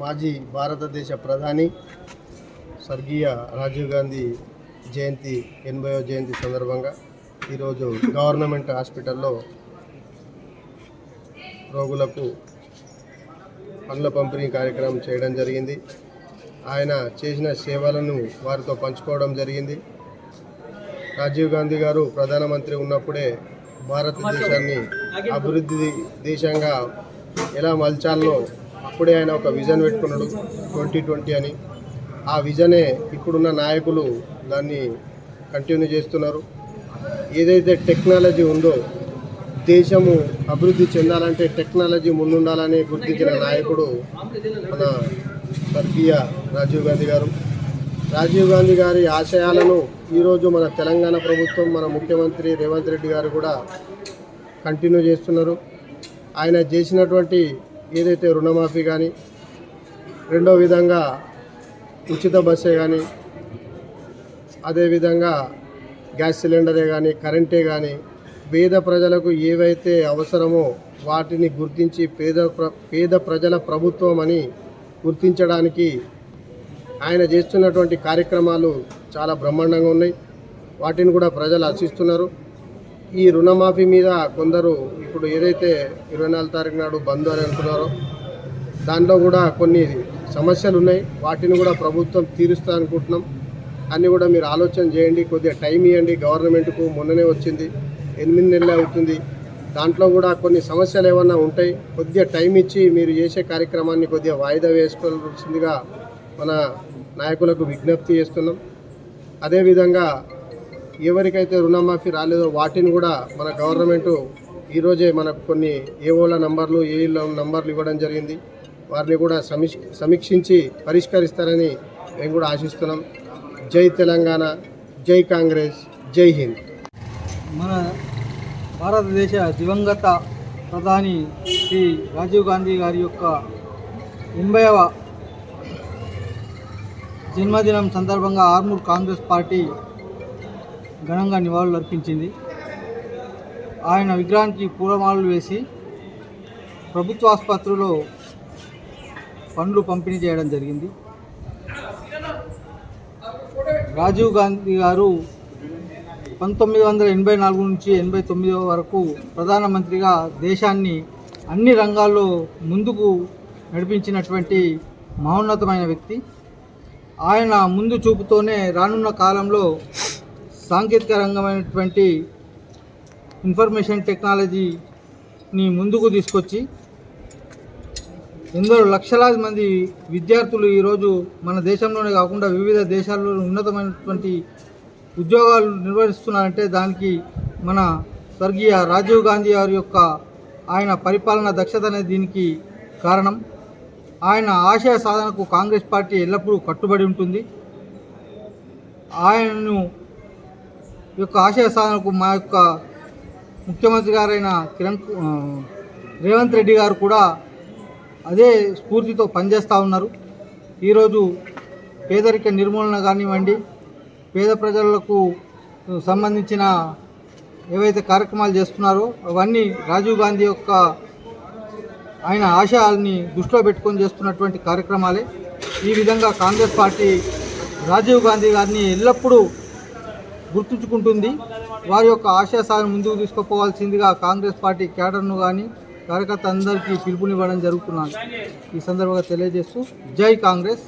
మాజీ భారతదేశ ప్రధాని స్వర్గీయ రాజీవ్ గాంధీ జయంతి ఎనభైవ జయంతి సందర్భంగా ఈరోజు గవర్నమెంట్ హాస్పిటల్లో రోగులకు పండ్ల పంపిణీ కార్యక్రమం చేయడం జరిగింది. ఆయన చేసిన సేవలను వారితో పంచుకోవడం జరిగింది. రాజీవ్ గాంధీ గారు ప్రధానమంత్రి ఉన్నప్పుడే భారతదేశాన్ని అభివృద్ధి దేశంగా ఎలా మలచాలో అప్పుడే ఆయన ఒక విజన్ పెట్టుకున్నాడు ట్వంటీ ట్వంటీ అని. ఆ విజనే ఇప్పుడున్న నాయకులు దాన్ని కంటిన్యూ చేస్తున్నారు. ఏదైతే టెక్నాలజీ ఉందో దేశము అభివృద్ధి చెందాలంటే టెక్నాలజీ ముందుండాలని గుర్తించిన నాయకుడు మన స్వర్గీయ రాజీవ్ గాంధీ గారు. రాజీవ్ గాంధీ గారి ఆశయాలను ఈరోజు మన తెలంగాణ ప్రభుత్వం మన ముఖ్యమంత్రి రేవంత్ రెడ్డి గారు కూడా కంటిన్యూ చేస్తున్నారు. ఆయన చేసినటువంటి ఏదైతే రుణమాఫీ కానీ రెండో విధంగా ఉచిత బస్సే కానీ అదేవిధంగా గ్యాస్ సిలిండరే కానీ కరెంటే కానీ పేద ప్రజలకు ఏవైతే అవసరమో వాటిని గుర్తించి పేద ప్ర- పేద ప్రజల ప్రభుత్వం అని గుర్తించడానికి ఆయన చేస్తున్నటువంటి కార్యక్రమాలు చాలా బ్రహ్మాండంగా ఉన్నాయి. వాటిని కూడా ప్రజలు ఆశిస్తున్నారు. ఈ రుణమాఫీ మీద కొందరు ఇప్పుడు ఏదైతే ఇరవై నాలుగు తారీఖు నాడు బంద్ అని అంటున్నారో దాంట్లో కూడా కొన్ని సమస్యలు ఉన్నాయి. వాటిని కూడా ప్రభుత్వం తీరుస్తా అనుకుంటున్నాం. అన్నీ కూడా మీరు ఆలోచన చేయండి. కొద్దిగా టైం ఇవ్వండి. గవర్నమెంట్కు మొన్ననే వచ్చింది. ఎనిమిది నెలలు అవుతుంది. దాంట్లో కూడా కొన్ని సమస్యలు ఏమన్నా ఉంటాయి కొద్దిగా టైం ఇచ్చి మీరు చేసే కార్యక్రమాన్ని కొద్దిగా వాయిదా వేసుకోవాల్సిందిగా మన నాయకులకు విజ్ఞప్తి చేస్తున్నాం. అదేవిధంగా ఎవరికైతే రుణమాఫీ రాలేదో వాటిని కూడా మన గవర్నమెంటు ఈరోజే మనకు కొన్ని ఏఓల నంబర్లు ఏఈల నంబర్లు ఇవ్వడం జరిగింది. వారిని కూడా సమీక్ష సమీక్షించి పరిష్కరిస్తారని మేము కూడా ఆశిస్తున్నాం. జై తెలంగాణ జై కాంగ్రెస్ జై హింద్. మన భారతదేశ దివంగత ప్రధాని శ్రీ రాజీవ్ గాంధీ గారి యొక్క ఎనభైవ జన్మదినం సందర్భంగా ఆర్మూర్ కాంగ్రెస్ పార్టీ ఘనంగా నివాళులు అర్పించింది. ఆయన విగ్రహానికి పూలమాలలు వేసి ప్రభుత్వ ఆసుపత్రిలో పండ్లు పంపిణీ చేయడం జరిగింది. రాజీవ్ గాంధీ గారు పంతొమ్మిది వందల ఎనభై నాలుగు నుంచి ఎనభై తొమ్మిది వరకు ప్రధానమంత్రిగా దేశాన్ని అన్ని రంగాల్లో ముందుకు నడిపించినటువంటి మహోన్నతమైన వ్యక్తి. ఆయన ముందు చూపుతోనే రానున్న కాలంలో సాంకేతిక రంగమైనటువంటి ఇన్ఫర్మేషన్ టెక్నాలజీని ముందుకు తీసుకొచ్చి ఎందరో లక్షలాది మంది విద్యార్థులు ఈరోజు మన దేశంలోనే కాకుండా వివిధ దేశాల్లో ఉన్నతమైనటువంటి ఉద్యోగాలు నిర్వహిస్తున్నారంటే దానికి మన స్వర్గీయ రాజీవ్ గాంధీ గారి యొక్క ఆయన పరిపాలన దక్షత అనేది దీనికి కారణం. ఆయన ఆశయ సాధనకు కాంగ్రెస్ పార్టీ ఎల్లప్పుడూ కట్టుబడి ఉంటుంది. ఆయనను యొక్క ఆశయ సాధనకు మా యొక్క ముఖ్యమంత్రి గారైన కిరణ్ రేవంత్ రెడ్డి గారు కూడా అదే స్ఫూర్తితో పనిచేస్తూ ఉన్నారు. ఈరోజు పేదరిక నిర్మూలన కానివ్వండి పేద ప్రజలకు సంబంధించిన ఏవైతే కార్యక్రమాలు చేస్తున్నారో అవన్నీ రాజీవ్ గాంధీ యొక్క ఆయన ఆశయాల్ని దృష్టిలో పెట్టుకొని చేస్తున్నటువంటి కార్యక్రమాలే. ఈ విధంగా కాంగ్రెస్ పార్టీ రాజీవ్ గాంధీ గారిని ఎల్లప్పుడూ గుర్తుంచుకుంటుంది. వారి యొక్క ఆశాసాన్ని ముందుకు తీసుకుపోవాల్సిందిగా కాంగ్రెస్ పార్టీ కేడర్ను కానీ కార్యకర్త అందరికీ పిలుపునివ్వడం జరుగుతున్నాను ఈ సందర్భంగా తెలియజేస్తూ జై కాంగ్రెస్.